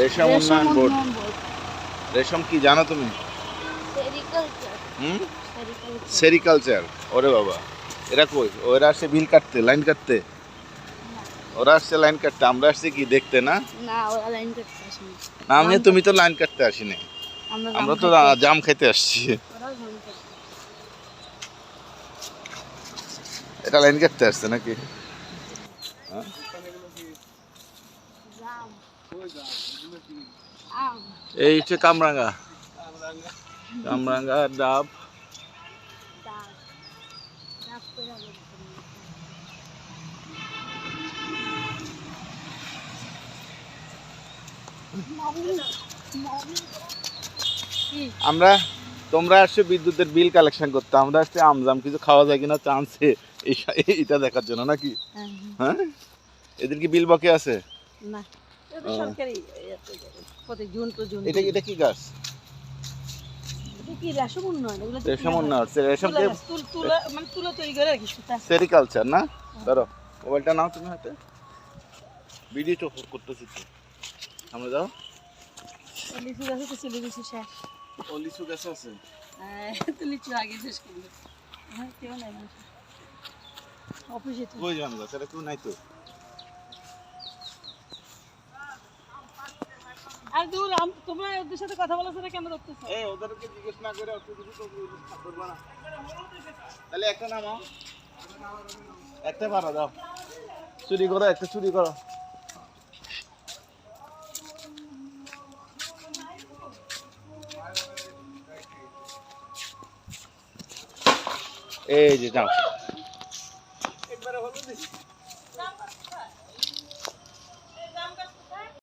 রেশম উন্নয়ন বোর্ড। রেশম কি জানো তুমি? সেরিকালচার। হুম? সেরিকালচার। সেরিকালচার। ওরে বাবা। এরা কই? ওরা আসছে বিল কাটতে লাইন কাটতে? ওরা আসছে লাইন কাটতে। আমরা আসছি কি দেখতে না? না ওরা লাইন করতে আসেনি। না আমি তুমি তো লাইন কাটতে আসিনি। আমরা তো জাম খেতে আসছি। এটা লাইন কাটতে আসছে নাকি? আম এই হচ্ছে কামরাঙ্গা। কামরাঙ্গা ডাব। আমরা তোমরা আসছো বিদ্যুতের বিল কালেকশন করতে আমরা আসছি আমজাম কিছু খাওয়া যায় কিনা চান্সে এইটা দেখার জন্য নাকি? হ্যাঁ, হ্যাঁ? এদের কি বিল বকে আছে? না। এটা সরকারি প্রতি জুন জুন এটা এটা কি গাছ? সেরিকালচার না? ধরো মোবাইলটা নাও তুমি হাতে। ভিডিও করতেছি আমরা যাও। লিচু গাছে তো চলে গেছে শেষ। ও লিচু গাছ আছে। হ্যাঁ, তো লিচু আগে শেষ করল হ্যাঁ কেউ নাই। অফিসে কই জাম গাছ এটা কেউ নাই তো? আর দূর তোমরা ওদের সাথে কথা বলার সাথে কেন ধরতেছো? এই ওদেরকে জিজ্ঞেস না করে অত কিছু তো করবা না। তাহলে একটা নামাও। একটা পারো দাও। চুরি করো একটা চুরি করো। এই যে যাও।